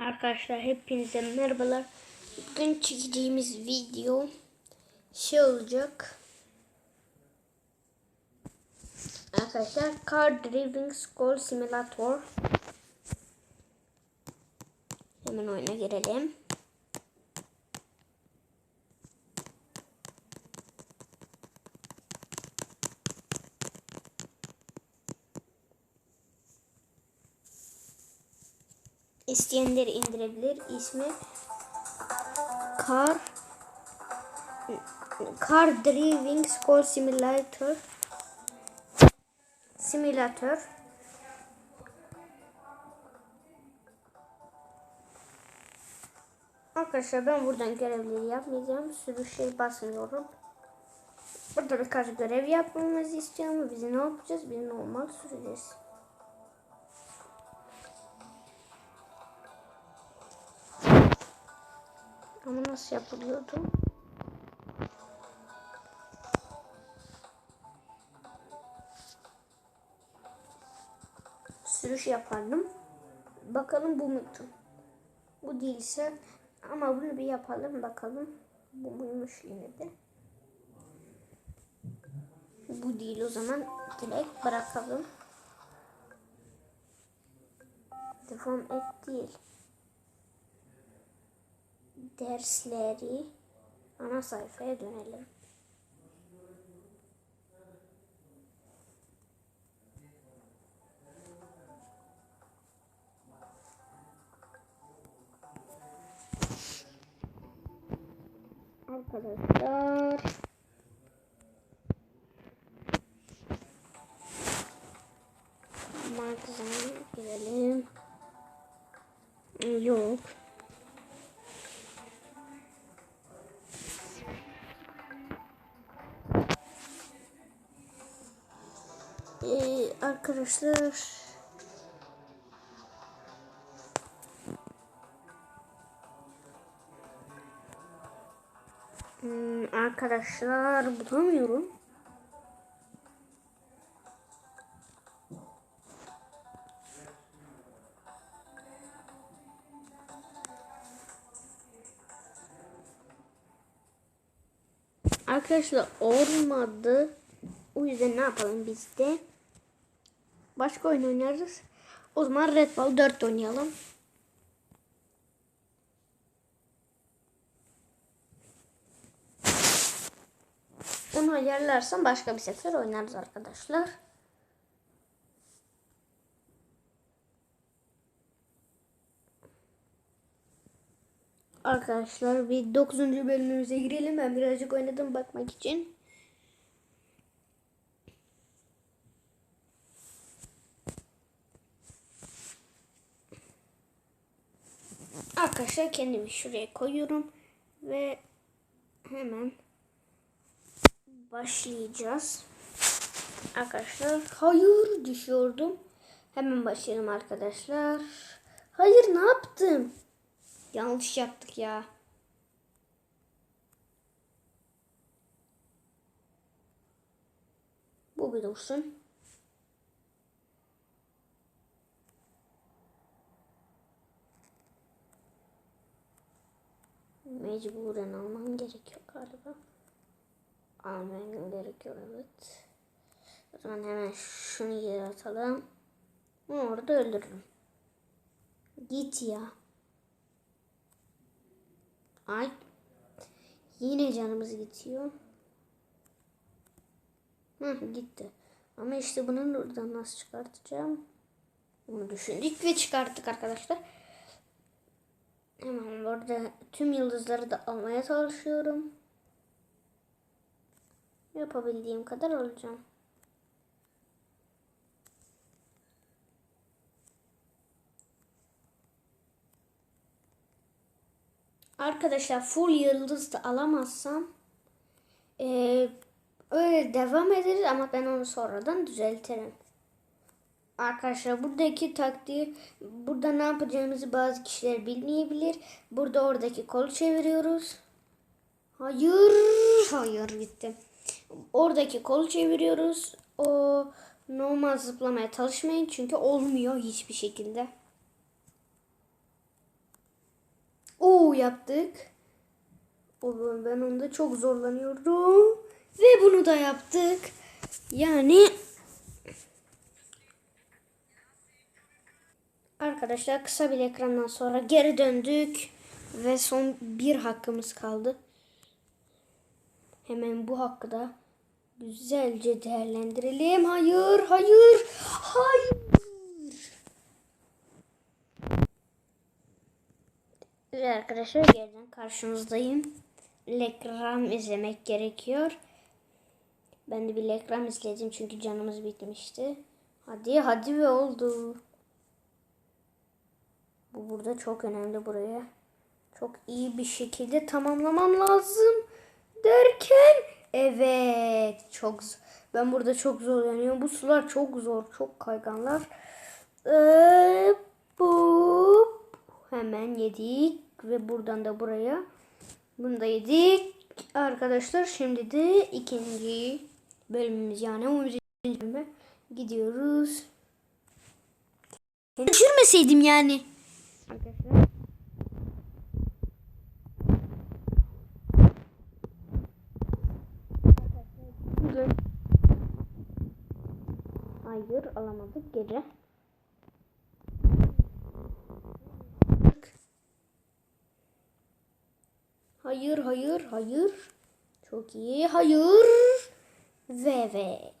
Arkadaşlar hepinize merhabalar. Bugün çekeceğimiz video şey olacak. Arkadaşlar Car Driving School Simulator. Hemen oyuna girelim. İsteyenleri indirebilir. İsmi Car Car Driving School Simulator Simulator Arkadaşlar ben buradan görevleri yapmayacağım. Sürü şey basmıyorum. Burada birkaç görev yapmamızı istiyorum. Biz ne yapacağız? Biz normal süreceğiz. Ama nasıl yapılıyordu? Sürüş yapardım. Bakalım bu muydu? Bu değilse ama bunu bir yapalım bakalım. Bu muymuş yine de. Bu değil o zaman direkt bırakalım. Devam et değil dersleri ana sayfaya dönelim. Arkadaşlar Magazine girelim. Yok. Arkadaşlar hmm, arkadaşlar bulamıyorum. Arkadaşlar olmadı. O yüzden ne yapalım biz de? Başka oyun oynarız. O zaman Red Ball 4 oynayalım. Onu ayarlarsam başka bir sefer oynarız arkadaşlar. Arkadaşlar bir 9. bölümümüze girelim. Ben birazcık oynadım bakmak için. Arkadaşlar kendimi şuraya koyuyorum ve hemen başlayacağız. Arkadaşlar hayır düşüyordum. Hemen başlayalım arkadaşlar. Hayır ne yaptım? Yanlış yaptık ya. Bu bir dursun. Mecburen almam gerekiyor galiba. Almam gerekiyor evet. O zaman hemen şunu yere atalım. Onu orada öldürürüm. Git ya. Ay. Yine canımız gidiyor. Hı, gitti. Ama işte bunu buradan nasıl çıkartacağım? Onu düşündük ve çıkarttık arkadaşlar. Burada tüm yıldızları da almaya çalışıyorum. Yapabildiğim kadar olacağım. Arkadaşlar full yıldız da alamazsam e, öyle devam ederiz ama ben onu sonradan düzeltirim. Arkadaşlar buradaki taktiği burada ne yapacağımızı bazı kişiler bilmeyebilir. Burada oradaki kolu çeviriyoruz. Hayır, hayır gitti. Oradaki kolu çeviriyoruz. O normal zıplamaya çalışmayın çünkü olmuyor hiçbir şekilde. Oo yaptık. Ben onda çok zorlanıyorum. Ve bunu da yaptık. Yani Arkadaşlar kısa bir ekrandan sonra geri döndük. Ve son bir hakkımız kaldı. Hemen bu hakkı da güzelce değerlendirelim. Hayır, hayır, hayır. Evet arkadaşlar geriden karşınızdayım. Lekram izlemek gerekiyor. Ben de bir lekram izledim çünkü canımız bitmişti. Hadi hadi ve oldu. Bu burada çok önemli buraya. Çok iyi bir şekilde tamamlamam lazım. Derken evet çok ben burada çok zorlanıyorum. Bu sular çok zor, çok kayganlar. Bu hemen yedik ve buradan da buraya. Bunu da yedik. Arkadaşlar şimdi de ikinci bölümümüz yani 11. bölüme gidiyoruz. Düşürmeseydim yani. Arkadaşlar. Bugün Hayır alamadık geri. Hayır hayır hayır. Çok iyi hayır. Ve evet.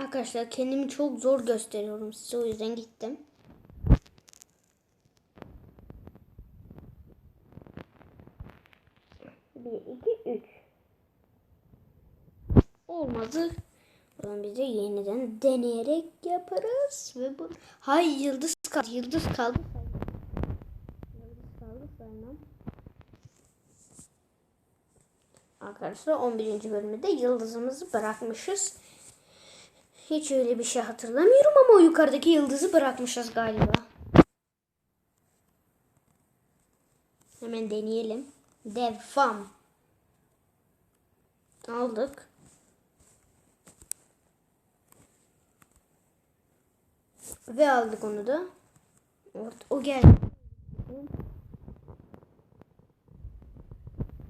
Arkadaşlar kendimi çok zor gösteriyorum size o yüzden gittim. Bir, iki, üç. Olmadı. O zaman biz de yeniden deneyerek yaparız. Ve bu... Hay yıldız kaldı. Yıldız kaldı. Yıldız kaldı saymam. Arkadaşlar 11. bölümde yıldızımızı bırakmışız. Hiç öyle bir şey hatırlamıyorum ama o yukarıdaki yıldızı bırakmışız galiba. Hemen deneyelim. Devam. Aldık. Ve aldık onu da. O geldi.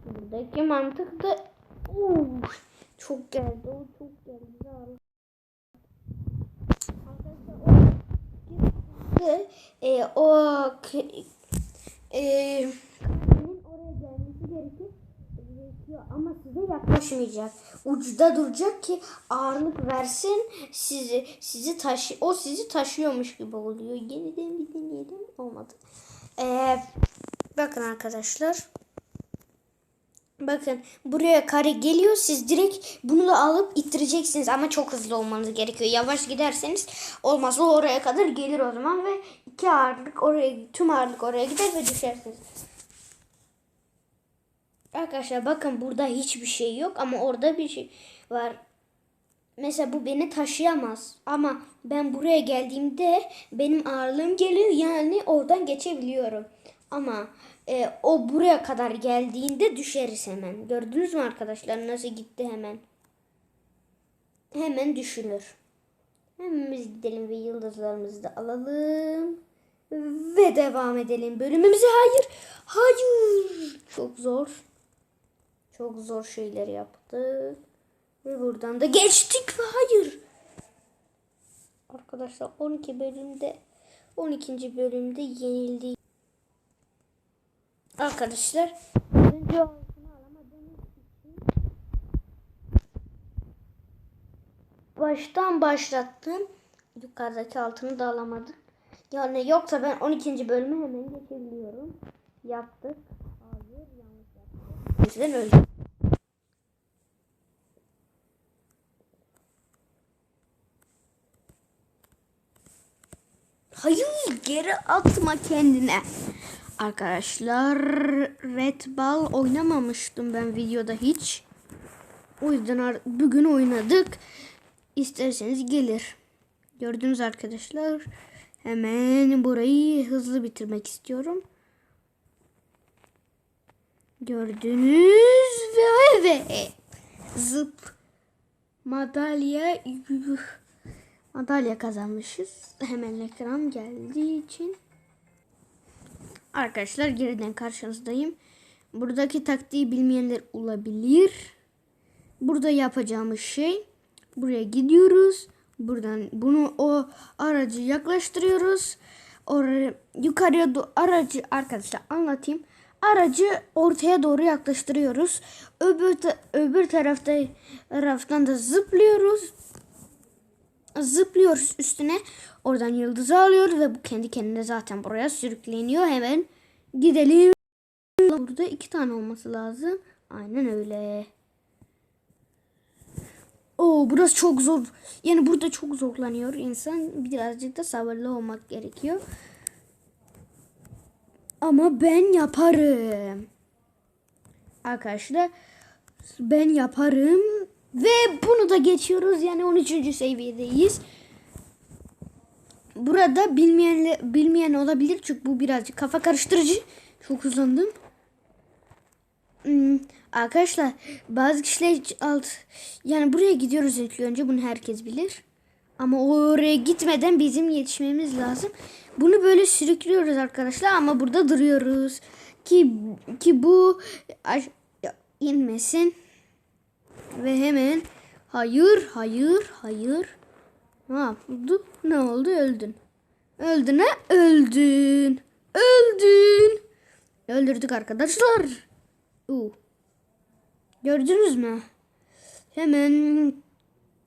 Buradaki mantık da Uf, çok geldi. O çok geldi. Ve e, o e, karenin oraya gelmesi gerekir gerekiyor ama size yaklaşmayacak. Ucuda duracak ki ağırlık versin sizi sizi taşı o sizi taşıyormuş gibi oluyor. Yeniden bir deneyelim. Olmadı. Ee, bakın arkadaşlar. Bakın buraya kare geliyor. Siz direkt bunu da alıp ittireceksiniz ama çok hızlı olmanız gerekiyor. Yavaş giderseniz olmaz. O oraya kadar gelir o zaman ve iki ağırlık oraya tüm ağırlık oraya gider ve düşersiniz. Arkadaşlar bakın burada hiçbir şey yok ama orada bir şey var. Mesela bu beni taşıyamaz ama ben buraya geldiğimde benim ağırlığım geliyor yani oradan geçebiliyorum. Ama e, o buraya kadar geldiğinde düşeriz hemen. Gördünüz mü arkadaşlar nasıl gitti hemen? Hemen düşülür. Hemen biz gidelim ve yıldızlarımızı da alalım. Ve devam edelim bölümümüze. Hayır. Hayır. Çok zor. Çok zor şeyler yaptık. Ve buradan da geçtik ve hayır. Arkadaşlar 12 bölümde 12. bölümde yenildik. Arkadaşlar önce altını alamadığımız için baştan başlattım. Yukarıdaki altını da alamadık. Yani yoksa ben 12. bölümü hemen geçebiliyorum. Yaptık. Hayır yanlış yaptık. O yüzden öldüm. Hayır geri atma kendine. Arkadaşlar Red Ball oynamamıştım ben videoda hiç. O yüzden bugün oynadık. İsterseniz gelir. Gördünüz arkadaşlar. Hemen burayı hızlı bitirmek istiyorum. Gördünüz ve evet. Zıp. Madalya. Madalya kazanmışız. Hemen ekran geldiği için. Arkadaşlar geriden karşınızdayım. Buradaki taktiği bilmeyenler olabilir. Burada yapacağımız şey buraya gidiyoruz. Buradan bunu o aracı yaklaştırıyoruz. Oraya yukarıya do- aracı arkadaşlar anlatayım. Aracı ortaya doğru yaklaştırıyoruz. Öbür ta- öbür tarafta taraftan da zıplıyoruz. Zıplıyoruz üstüne. Oradan yıldızı alıyoruz ve bu kendi kendine zaten buraya sürükleniyor. Hemen gidelim. Burada iki tane olması lazım. Aynen öyle. Oo burası çok zor. Yani burada çok zorlanıyor insan. Birazcık da sabırlı olmak gerekiyor. Ama ben yaparım. Arkadaşlar ben yaparım ve bunu da geçiyoruz. Yani 13. seviyedeyiz. Burada bilmeyen bilmeyen olabilir çünkü bu birazcık kafa karıştırıcı. Çok hızlandım. Hmm, arkadaşlar bazı kişiler alt yani buraya gidiyoruz ilk önce bunu herkes bilir. Ama oraya gitmeden bizim yetişmemiz lazım. Bunu böyle sürüklüyoruz arkadaşlar ama burada duruyoruz ki ki bu inmesin ve hemen hayır hayır hayır ne oldu ne oldu öldün öldün ha öldün öldün öldürdük arkadaşlar. Uu. Gördünüz mü? Hemen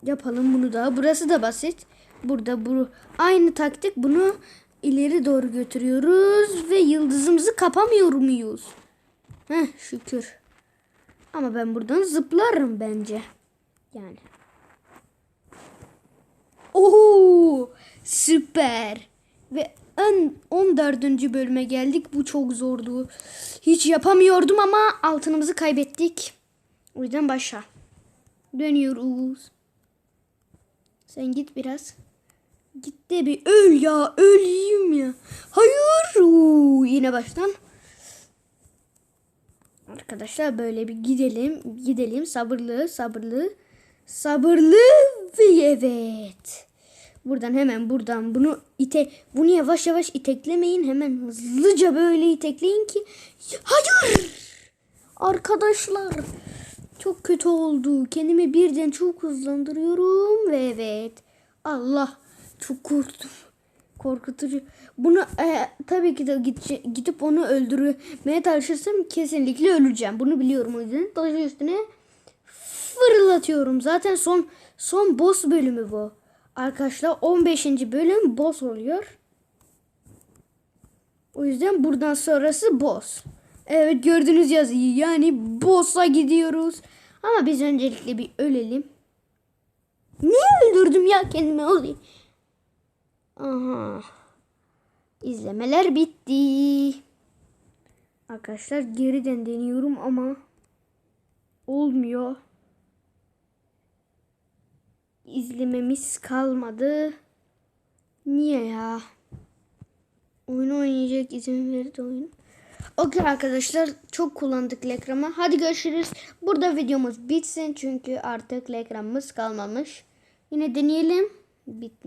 yapalım bunu da. Burası da basit. Burada bu aynı taktik bunu ileri doğru götürüyoruz ve yıldızımızı kapamıyor muyuz? Heh şükür. Ama ben buradan zıplarım bence. Yani. Oo süper. Ve en 14. bölüme geldik. Bu çok zordu. Hiç yapamıyordum ama altınımızı kaybettik. O yüzden başa. Dönüyoruz. Sen git biraz. Git de bir öl ya. Öleyim ya. Hayır. Oo, yine baştan. Arkadaşlar böyle bir gidelim. Gidelim. Sabırlı, sabırlı. Sabırlı ve evet. Buradan hemen buradan bunu ite bunu yavaş yavaş iteklemeyin. Hemen hızlıca böyle itekleyin ki hayır. Arkadaşlar çok kötü oldu. Kendimi birden çok hızlandırıyorum ve evet. Allah çok korktum. Korkutucu. Bunu e, tabii ki de gidece- gidip onu öldürmeye çalışırsam kesinlikle öleceğim. Bunu biliyorum o yüzden. Taşı üstüne fırlatıyorum. Zaten son son boss bölümü bu. Arkadaşlar 15. bölüm boss oluyor. O yüzden buradan sonrası boss. Evet gördüğünüz yazıyı yani boss'a gidiyoruz. Ama biz öncelikle bir ölelim. Niye öldürdüm ya kendimi olayım? Aha. İzlemeler bitti. Arkadaşlar geriden deniyorum ama olmuyor. İzlememiz kalmadı. Niye ya? Oyun oynayacak izin verdi oyun. Okey arkadaşlar çok kullandık lekramı. Hadi görüşürüz. Burada videomuz bitsin çünkü artık lekramımız kalmamış. Yine deneyelim. Bitmiyor.